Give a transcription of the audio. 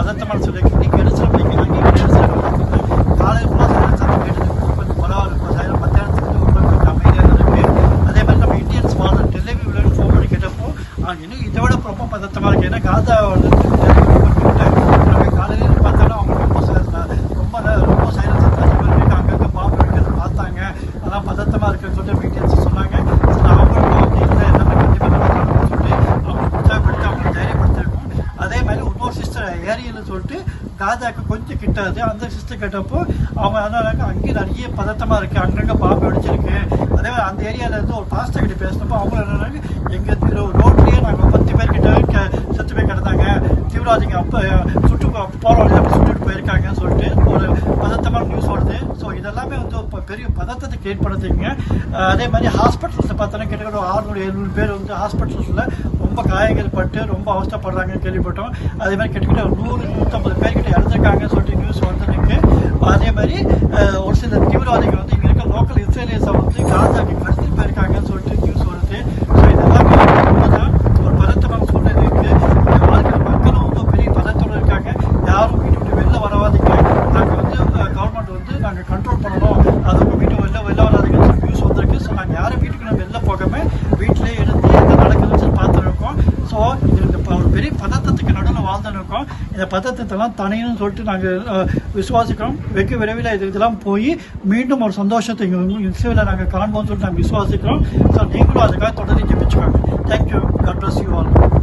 பதட்டமான சொல்லி இன்னைக்கு எடுத்துல படிக்கிறாங்க இன்னைக்கு எடுத்துல காலையில் ஃபுல்லாக சாயங்காலம் சத்தம் கொஞ்சம் பரவாயில்ல இப்போ சைலண்ட் மத்தியானத்துக்கு ரொம்ப கொஞ்சம் அமைதியாக தான் அதே மாதிரி நம்ம இந்தியன்ஸ் வாழ்ற டெலிவியூலன்னு ஃபோன் பண்ணி கேட்டப்போ அவங்க இன்னும் இதை விட ரொம்ப பதட்டமாக இருக்கு. ஏன்னா காதா வந்து காலையில் பார்த்தாலும் அவங்க ரொம்ப silent- ரொம்ப நே- ரொம்ப சைலன்ஸ் அங்கே அங்கங்கே பாம்பு இருக்கிறத பார்த்தாங்க. அதான் பதட்டமாக இருக்குன்னு சொல்லிட்டு சிஸ்டர் சொல்லிட்டு காஜாக்கு கொஞ்சம் கிட்டாது. அந்த சிஸ்டர் கேட்டப்போ அவங்க அதனால அங்கேயும் நிறைய பதட்டமாக இருக்குது அங்கங்கே பாம்பு அடிச்சிருக்கு அதே மாதிரி அந்த ஏரியாவில் இருந்து ஒரு பாஸ்டர் கிட்ட பேசினப்போ அவங்க என்னன்னாங்க எங்கள் ரோட்லேயே நாங்கள் பத்து பேர் கிட்ட க- செத்து போய் கிடந்தாங்க சிவராஜிங்க அப்போ சுட்டு போகிற வழியில் போயிருக்காங்கன்னு சொல்லிட்டு ஒரு பதட்டமான நியூஸ் வருது. ஸோ இதெல்லாமே வந்து இப்போ பெரிய பதட்டத்தை கிரியேட் பண்ணுறதுங்க அதே மாதிரி ஹாஸ்பிட்டல்ஸில் பார்த்தோன்னா கிட்டத்தட்ட ஒரு ஆறுநூறு எழுநூறு பேர் வந்து ஹாஸ்பிட்டல்ஸில் ரொம்ப காயங்கள் பட்டு ரொம்ப அவஸ்தப்படுறாங்கன்னு கேள்விப்பட்டோம். அதே மாதிரி கிட்டத்தட்ட ஒரு நூறு நூற்றம்பது பேர்கிட்ட இறந்துருக்காங்கன்னு சொல்லிட்டு நியூஸ் வந்துருக்கு அதே மாதிரி ஒரு சில தீவிரவாதிகள் வந்து இங்கே இருக்க லோக்கல் இஸ்ரேலியஸை வந்து காசாக்கு கடத்திட்டு போயிருக்காங்கன்னு சொல்லிட்டு நியூஸ் வருது ஸோ இதெல்லாமே உண்மைதான் ஒரு பதட்டமான சூழ்நிலை இருக்குது இங்கே வாழ்க்கிற மக்களும் வந்து பெரிய பதத்தோடு இருக்காங்க யாரும் வீட்டு விட்டு வெளில வராதீங்க நாங்கள் வந்து கவர்மெண்ட் வந்து நாங்கள் கண்ட்ரோல் பண்ணணும். அது உங்கள் வீட்டு வெளில வெளில வராதுங்க சொல்லி நியூஸ் வந்திருக்கு. ஸோ நாங்கள் யாரும் வீட்டுக்கு நான் வெளில போகாமல் வீட்டிலே இருந்து என்ன நடக்குதுன்னு சொல்லி பார்த்துருக்கோம். ஸோ இது ஒரு பெரிய பதத்தத்துக்கு நடுவில் வாழ்ந்துருக்கோம். இந்த பதத்தத்தெல்லாம் தனியணும்னு சொல்லிட்டு நாங்கள் விசுவாசிக்கிறோம். வெகு விரைவில் இது இதெல்லாம் போய் மீண்டும் ஒரு சந்தோஷத்தை இங்கே நாங்கள் காண்போம்னு சொல்லிட்டு நாங்கள் விசுவாசிக்கிறோம். ஸோ நீங்களும் அதுக்காக தொடர்ந்து ஜெபிச்சுக்கோங்க. Thank you God bless you all